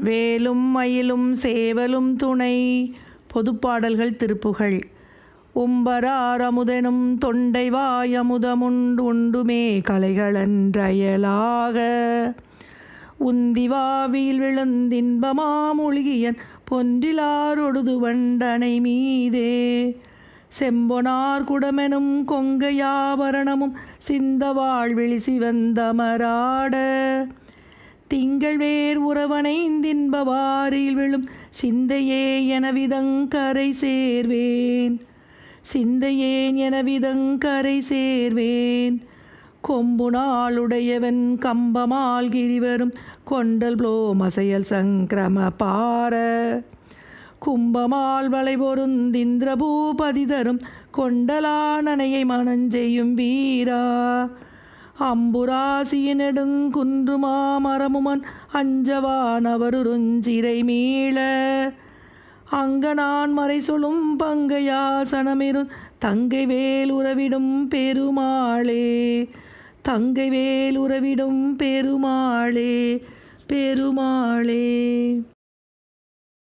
வேலும் மயிலும் சேவலும் துணை. பொதுப்பாடல்கள் திருப்புகள். உம்பராரமுதனும் தொண்டை வாயமுதமுண்டு உண்டுமே கலைகளன்றயலாக உந்திவாவில் விழுந்தின்பமாமொழியன் பொன்றிலாரொடுது வண்டனை மீதே. செம்பொனார் குடமெனும் கொங்கையாபரணமும் சிந்த வாழ்விழி சிவந்தமராட. திங்கள் வேர் உறவனைந்தின்ப வாரில் விழும் சிந்தையே எனவிதங்கரை சேர்வேன். சிந்தையேன் எனவிதங்கரை சேர்வேன். கொம்பு நாளுடையவன் கம்பமால் கிரிவரும் கொண்டல் ப்ளோ மசையல் சங்கிரம பார கும்பமால் வளை பொருந்திந்திரபூபதி தரும் கொண்டலானனையை மணஞ்செய்யும் வீரா. அம்புராசியினெடுங்குன்று மாமரமுமன் அஞ்சவானவருஞ்சிரை மீள. அங்க நான் மறை சொல்லும் பங்கையாசனமிரும் தங்கை வேல் உறவிடும் பெருமாளே. தங்கை வேல் உறவிடும் பெருமாளே பெருமாளே.